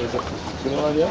그래서 그만이야?